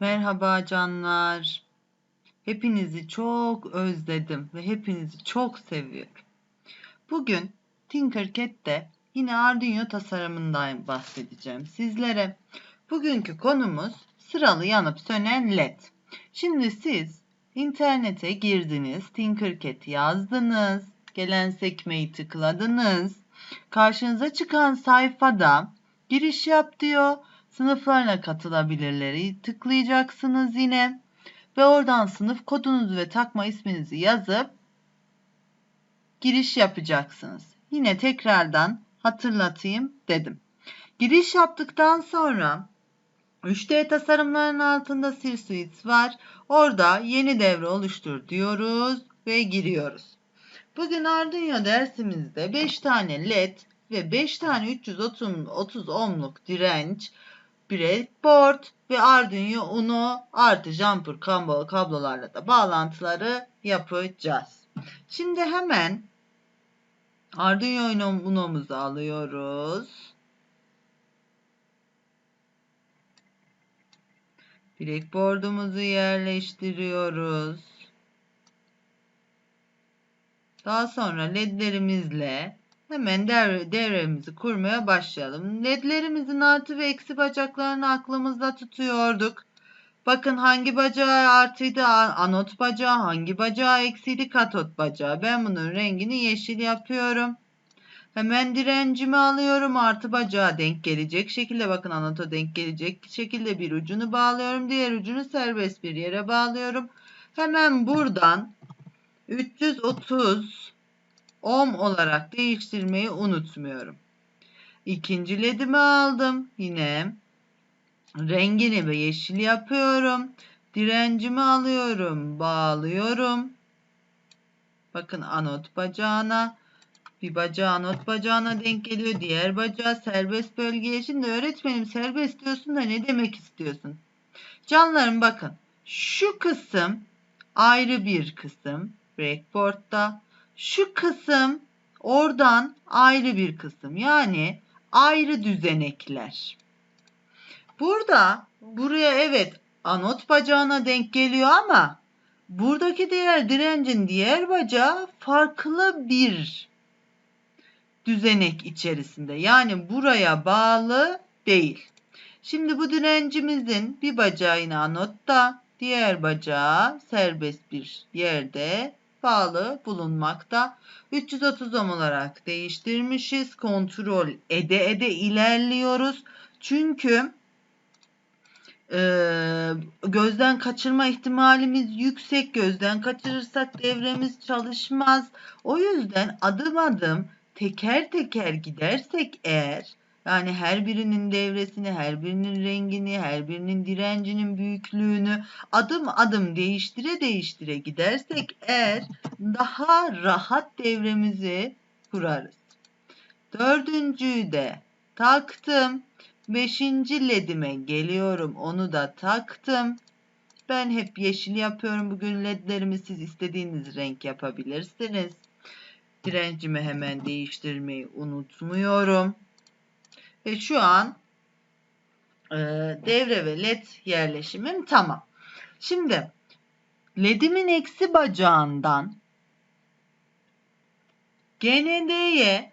Merhaba canlar. Hepinizi çok özledim ve hepinizi çok seviyorum. Bugün Tinkercad'de yine Arduino tasarımından bahsedeceğim sizlere. Bugünkü konumuz sıralı yanıp sönen led. Şimdi siz internete girdiniz, Tinkercad yazdınız, gelen sekmeyi tıkladınız. Karşınıza çıkan sayfada giriş yap diyor sınıflarına katılabilirleri tıklayacaksınız yine ve oradan sınıf kodunuzu ve takma isminizi yazıp giriş yapacaksınız. Yine tekrardan hatırlatayım dedim. Giriş yaptıktan sonra 3D tasarımların altında Sil var. Orada yeni devre oluştur diyoruz ve giriyoruz. Bugün Arduino dersimizde 5 tane LED ve 5 tane 330 ohmluk direnç breadboard ve Arduino Uno artı jumper kablo, kablolarla da bağlantıları yapacağız. Şimdi hemen Arduino Uno'muzu alıyoruz. Breadboard'umuzu yerleştiriyoruz. Daha sonra ledlerimizle Hemen devre, devremizi kurmaya başlayalım. Ledlerimizin artı ve eksi bacaklarını aklımızda tutuyorduk. Bakın hangi bacağı artıydı anot bacağı, hangi bacağı eksiydi katot bacağı. Ben bunun rengini yeşil yapıyorum. Hemen direncimi alıyorum. Artı bacağı denk gelecek şekilde bakın anota denk gelecek şekilde bir ucunu bağlıyorum. Diğer ucunu serbest bir yere bağlıyorum. Hemen buradan 330 ohm olarak değiştirmeyi unutmuyorum. İkinci ledimi aldım. Yine rengini ve yeşil yapıyorum. Direncimi alıyorum. Bağlıyorum. Bakın anot bacağına. Bir bacağı anot bacağına denk geliyor. Diğer bacağı serbest bölgeye. Şimdi öğretmenim serbest diyorsun da ne demek istiyorsun? Canlarım bakın. Şu kısım ayrı bir kısım. Breakboard'da. Şu kısım oradan ayrı bir kısım. Yani ayrı düzenekler. Burada buraya evet anot bacağına denk geliyor ama buradaki diğer direncin diğer bacağı farklı bir düzenek içerisinde. Yani buraya bağlı değil. Şimdi bu direncimizin bir bacağı anotta, diğer bacağı serbest bir yerde bağlı bulunmakta. 330 ohm olarak değiştirmişiz. Kontrol ede ede ilerliyoruz. Çünkü e, gözden kaçırma ihtimalimiz yüksek. Gözden kaçırırsak devremiz çalışmaz. O yüzden adım adım teker teker gidersek eğer yani her birinin devresini, her birinin rengini, her birinin direncinin büyüklüğünü adım adım değiştire değiştire gidersek eğer daha rahat devremizi kurarız. Dördüncüyü de taktım. Beşinci ledime geliyorum. Onu da taktım. Ben hep yeşil yapıyorum. Bugün ledlerimi siz istediğiniz renk yapabilirsiniz. Direncimi hemen değiştirmeyi unutmuyorum. Ve şu an e, devre ve led yerleşimim tamam. Şimdi ledimin eksi bacağından GND'ye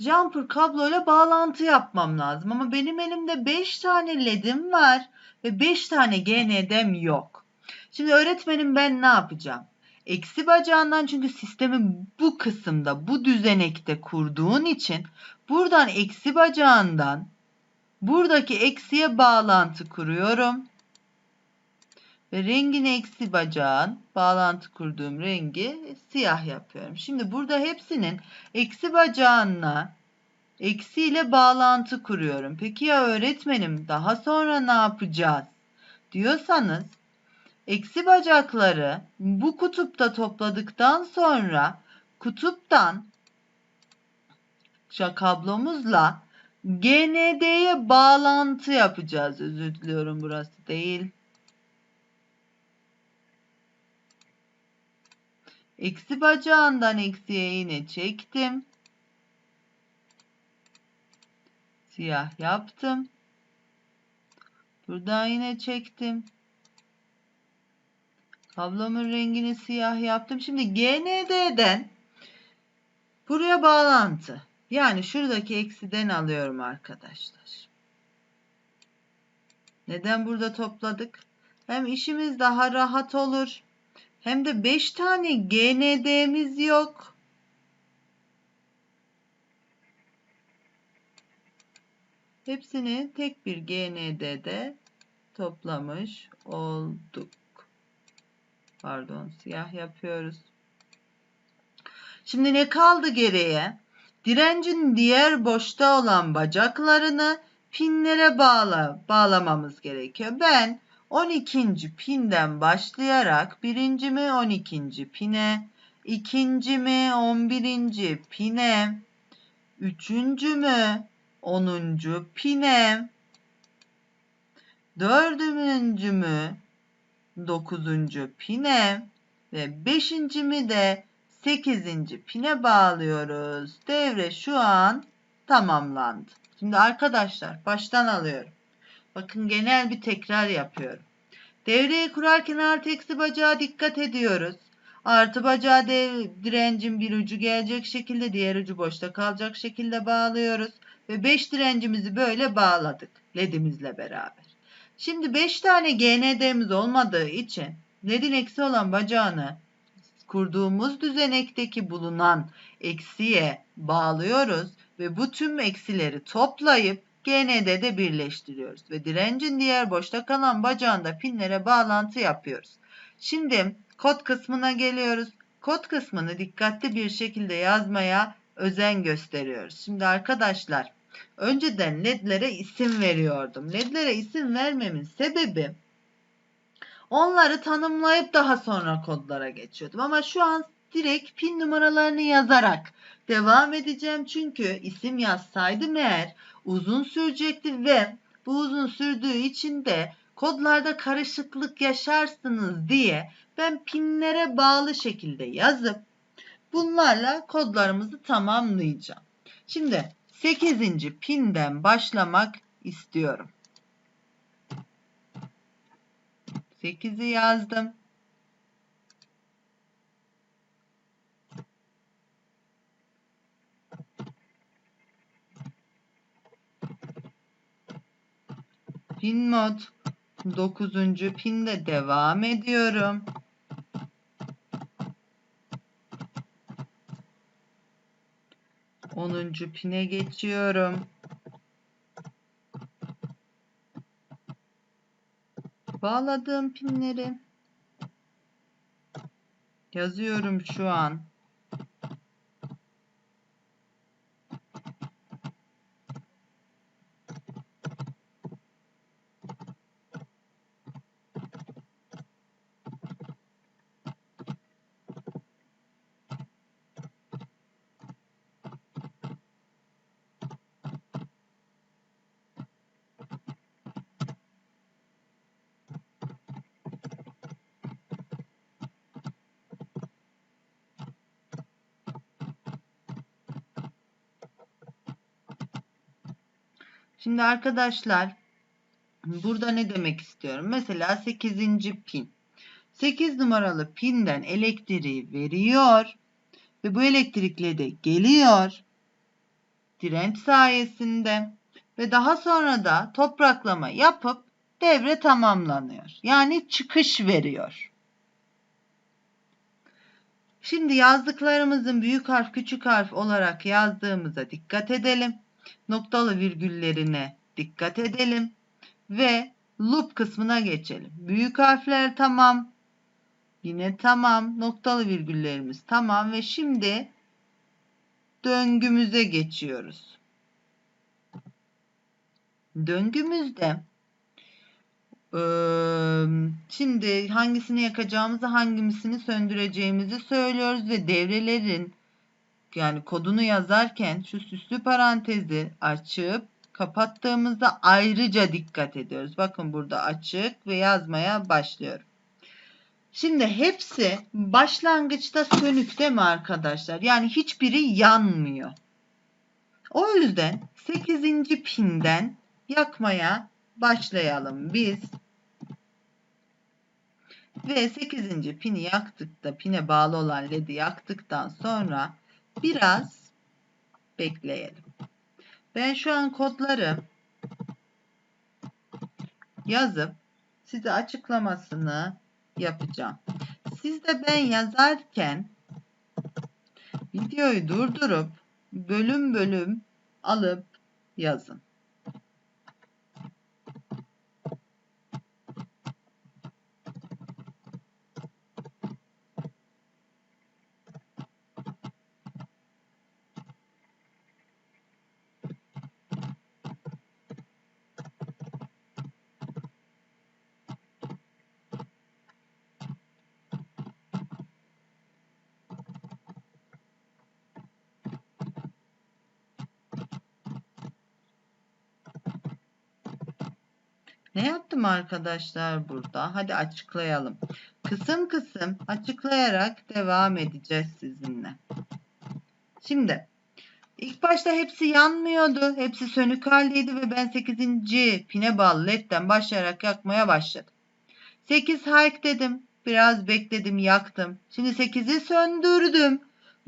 jumper kabloyla bağlantı yapmam lazım. Ama benim elimde 5 tane ledim var ve 5 tane GND'm yok. Şimdi öğretmenim ben ne yapacağım? Eksi bacağından çünkü sistemi bu kısımda, bu düzenekte kurduğun için buradan eksi bacağından buradaki eksiye bağlantı kuruyorum. Ve rengini eksi bacağın bağlantı kurduğum rengi siyah yapıyorum. Şimdi burada hepsinin eksi bacağına eksi ile bağlantı kuruyorum. Peki ya öğretmenim daha sonra ne yapacağız? Diyorsanız eksi bacakları bu kutupta topladıktan sonra kutuptan kablomuzla GND'ye bağlantı yapacağız. Özür diliyorum burası değil. Eksi bacağından eksiye yine çektim. Siyah yaptım. Buradan yine çektim. Kablomun rengini siyah yaptım. Şimdi GND'den buraya bağlantı. Yani şuradaki eksiden alıyorum arkadaşlar. Neden burada topladık? Hem işimiz daha rahat olur. Hem de 5 tane GND'miz yok. Hepsini tek bir GND'de toplamış olduk. Pardon siyah yapıyoruz. Şimdi ne kaldı geriye? Direncin diğer boşta olan bacaklarını pinlere bağla, bağlamamız gerekiyor. Ben 12. pinden başlayarak birinci mi 12. pine, ikinci mi 11. pine, üçüncü mü 10. pine, dördüncü mü 9. pine ve 5. mi de 8. pine bağlıyoruz. Devre şu an tamamlandı. Şimdi arkadaşlar baştan alıyorum. Bakın genel bir tekrar yapıyorum. Devreyi kurarken artı eksi bacağı dikkat ediyoruz. Artı bacağı dev, direncin bir ucu gelecek şekilde diğer ucu boşta kalacak şekilde bağlıyoruz. Ve 5 direncimizi böyle bağladık ledimizle beraber. Şimdi 5 tane GND'miz olmadığı için ledin eksi olan bacağını kurduğumuz düzenekteki bulunan eksiye bağlıyoruz ve bu tüm eksileri toplayıp GND'de birleştiriyoruz ve direncin diğer boşta kalan bacağında pinlere bağlantı yapıyoruz. Şimdi kod kısmına geliyoruz. Kod kısmını dikkatli bir şekilde yazmaya özen gösteriyoruz. Şimdi arkadaşlar önceden ledlere isim veriyordum. Ledlere isim vermemin sebebi onları tanımlayıp daha sonra kodlara geçiyordum. Ama şu an direkt pin numaralarını yazarak devam edeceğim. Çünkü isim yazsaydım eğer uzun sürecekti ve bu uzun sürdüğü için de kodlarda karışıklık yaşarsınız diye ben pinlere bağlı şekilde yazıp bunlarla kodlarımızı tamamlayacağım. Şimdi 8. pinden başlamak istiyorum. 8'i yazdım. Pin mod 9. pinde devam ediyorum. Onuncu pine geçiyorum. Bağladığım pinleri yazıyorum şu an. Şimdi arkadaşlar burada ne demek istiyorum? Mesela 8. pin. 8 numaralı pinden elektriği veriyor ve bu elektrikle de geliyor direnç sayesinde ve daha sonra da topraklama yapıp devre tamamlanıyor. Yani çıkış veriyor. Şimdi yazdıklarımızın büyük harf küçük harf olarak yazdığımıza dikkat edelim noktalı virgüllerine dikkat edelim ve loop kısmına geçelim. Büyük harfler tamam. Yine tamam. Noktalı virgüllerimiz tamam ve şimdi döngümüze geçiyoruz. Döngümüzde şimdi hangisini yakacağımızı hangisini söndüreceğimizi söylüyoruz ve devrelerin yani kodunu yazarken şu süslü parantezi açıp kapattığımızda ayrıca dikkat ediyoruz. Bakın burada açık ve yazmaya başlıyorum. Şimdi hepsi başlangıçta sönük değil mi arkadaşlar? Yani hiçbiri yanmıyor. O yüzden 8. pinden yakmaya başlayalım biz. Ve 8. pini yaktık da pine bağlı olan ledi yaktıktan sonra biraz bekleyelim. Ben şu an kodları yazıp size açıklamasını yapacağım. Siz de ben yazarken videoyu durdurup bölüm bölüm alıp yazın. Ne yaptım arkadaşlar burada? Hadi açıklayalım. Kısım kısım açıklayarak devam edeceğiz sizinle. Şimdi ilk başta hepsi yanmıyordu. Hepsi sönük haldeydi ve ben 8. pine bağlı ledden başlayarak yakmaya başladım. 8 hike dedim. Biraz bekledim yaktım. Şimdi 8'i söndürdüm.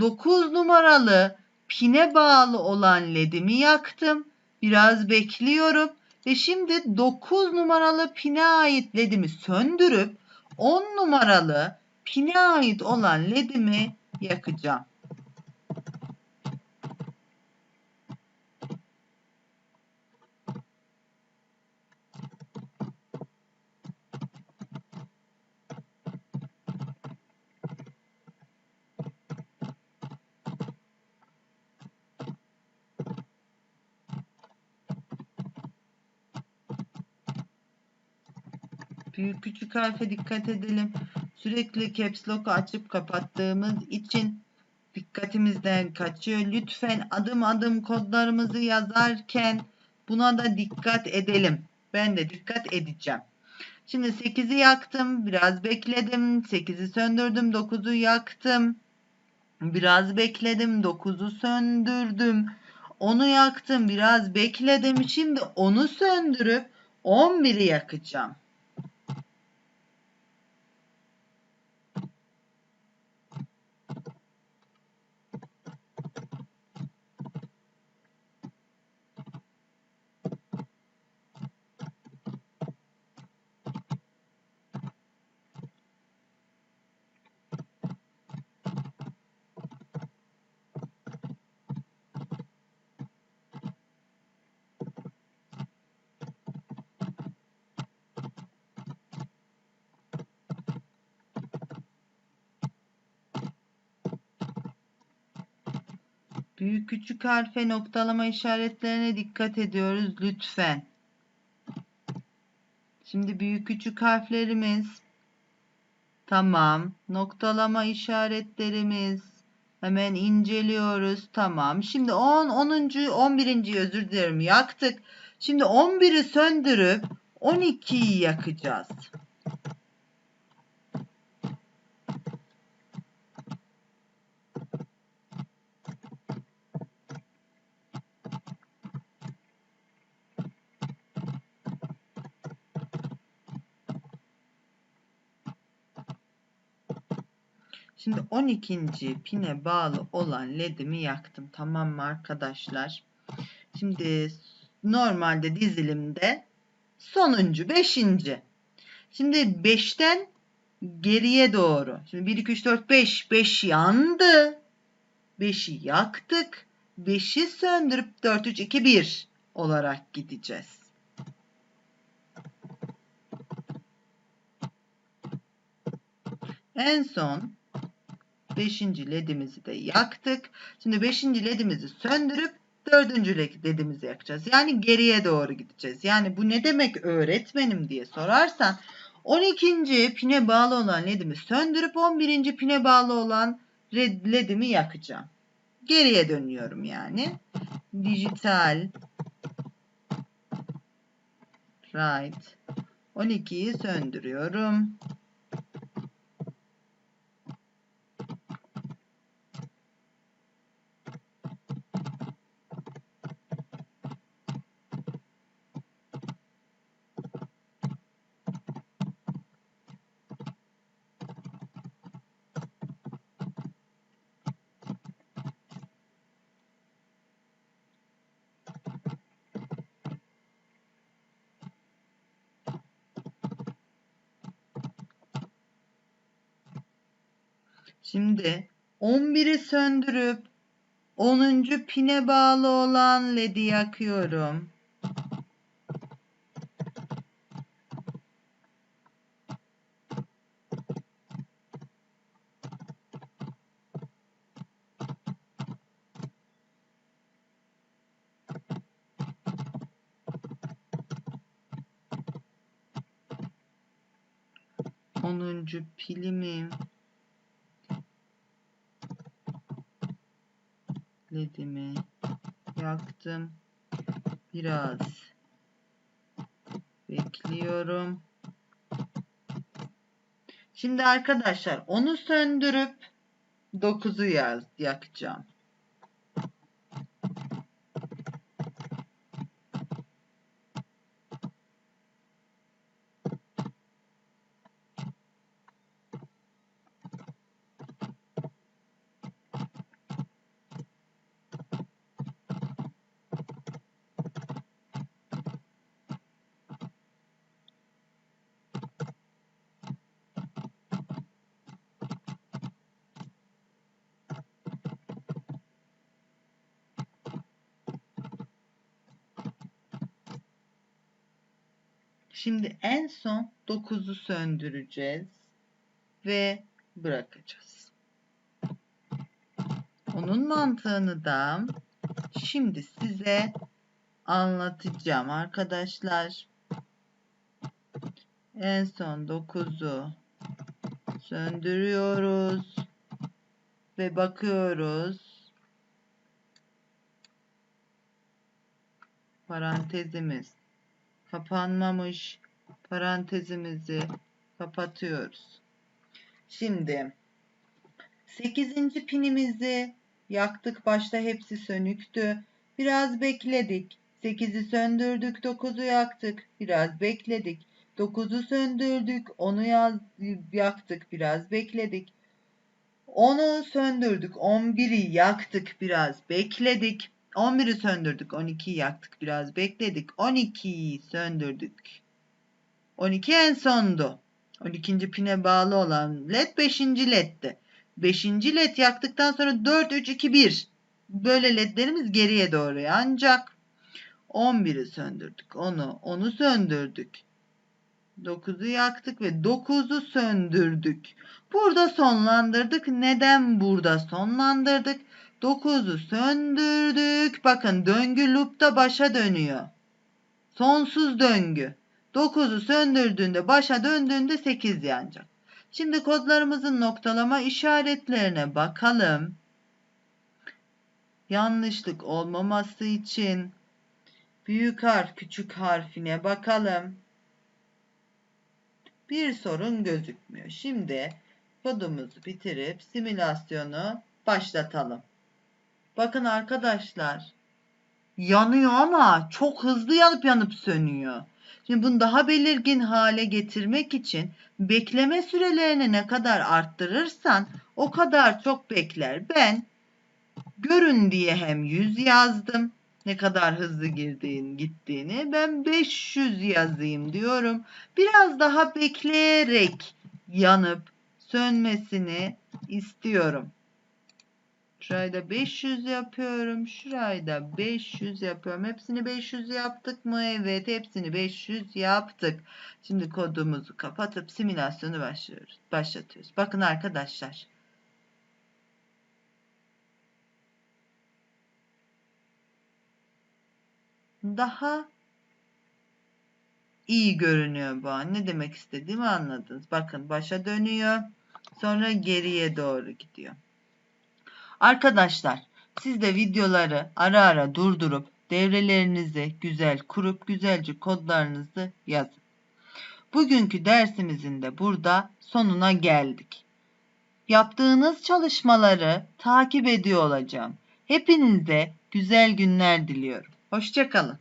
9 numaralı pine bağlı olan ledimi yaktım. Biraz bekliyorum. Ve şimdi 9 numaralı pine ait ledimi söndürüp 10 numaralı pine ait olan ledimi yakacağım. Küçük harfe dikkat edelim. Sürekli caps lock'u açıp kapattığımız için dikkatimizden kaçıyor. Lütfen adım adım kodlarımızı yazarken buna da dikkat edelim. Ben de dikkat edeceğim. Şimdi 8'i yaktım. Biraz bekledim. 8'i söndürdüm. 9'u yaktım. Biraz bekledim. 9'u söndürdüm. Onu yaktım. Biraz bekledim. Şimdi onu söndürüp 11'i yakacağım. Büyük küçük harfe noktalama işaretlerine dikkat ediyoruz lütfen. Şimdi büyük küçük harflerimiz tamam. Noktalama işaretlerimiz hemen inceliyoruz. Tamam. Şimdi 10, 10. 11. özür dilerim yaktık. Şimdi 11'i söndürüp 12'yi yakacağız. Şimdi 12. pine bağlı olan ledimi yaktım. Tamam mı arkadaşlar? Şimdi normalde dizilimde sonuncu 5. Şimdi 5'ten geriye doğru. Şimdi 1 2 3 4 5 5 yandı. 5'i yaktık. 5'i söndürüp 4 3 2 1 olarak gideceğiz. En son 5. ledimizi de yaktık. Şimdi 5. ledimizi söndürüp 4. ledimizi yakacağız. Yani geriye doğru gideceğiz. Yani bu ne demek öğretmenim diye sorarsan 12. pine bağlı olan ledimi söndürüp 11. pine bağlı olan ledimi yakacağım. Geriye dönüyorum yani. Dijital right 12'yi söndürüyorum. Şimdi 11'i söndürüp 10. pine bağlı olan ledi yakıyorum. Onuncu pilimi ledimi yaktım. Biraz bekliyorum. Şimdi arkadaşlar onu söndürüp 9'u yakacağım. Şimdi en son 9'u söndüreceğiz ve bırakacağız. Onun mantığını da şimdi size anlatacağım arkadaşlar. En son 9'u söndürüyoruz ve bakıyoruz. Parantezimiz kapanmamış parantezimizi kapatıyoruz. Şimdi 8. pinimizi yaktık. Başta hepsi sönüktü. Biraz bekledik. 8'i söndürdük. 9'u yaktık. Biraz bekledik. 9'u söndürdük. 10'u yaktık. Biraz bekledik. 10'u söndürdük. 11'i yaktık. Biraz bekledik. 11'i söndürdük. 12'yi yaktık. Biraz bekledik. 12'yi söndürdük. 12 en sondu. 12. pine bağlı olan led 5. leddi. 5. led yaktıktan sonra 4, 3, 2, 1. Böyle ledlerimiz geriye doğru ancak 11'i söndürdük. Onu, onu söndürdük. 9'u yaktık ve 9'u söndürdük. Burada sonlandırdık. Neden burada sonlandırdık? 9'u söndürdük. Bakın döngü loop'ta başa dönüyor. Sonsuz döngü. 9'u söndürdüğünde başa döndüğünde 8 yanacak. Şimdi kodlarımızın noktalama işaretlerine bakalım. Yanlışlık olmaması için büyük harf küçük harfine bakalım. Bir sorun gözükmüyor. Şimdi kodumuzu bitirip simülasyonu başlatalım. Bakın arkadaşlar yanıyor ama çok hızlı yanıp yanıp sönüyor. Şimdi bunu daha belirgin hale getirmek için bekleme sürelerini ne kadar arttırırsan o kadar çok bekler. Ben görün diye hem 100 yazdım. Ne kadar hızlı girdiğin gittiğini ben 500 yazayım diyorum. Biraz daha bekleyerek yanıp sönmesini istiyorum. Şurayı da 500 yapıyorum. Şurayı da 500 yapıyorum. Hepsini 500 yaptık mı? Evet hepsini 500 yaptık. Şimdi kodumuzu kapatıp simülasyonu başlıyoruz. Başlatıyoruz. Bakın arkadaşlar. Daha iyi görünüyor bu an. Ne demek istediğimi anladınız. Bakın başa dönüyor. Sonra geriye doğru gidiyor. Arkadaşlar siz de videoları ara ara durdurup devrelerinizi güzel kurup güzelce kodlarınızı yazın. Bugünkü dersimizin de burada sonuna geldik. Yaptığınız çalışmaları takip ediyor olacağım. Hepinize güzel günler diliyorum. Hoşçakalın.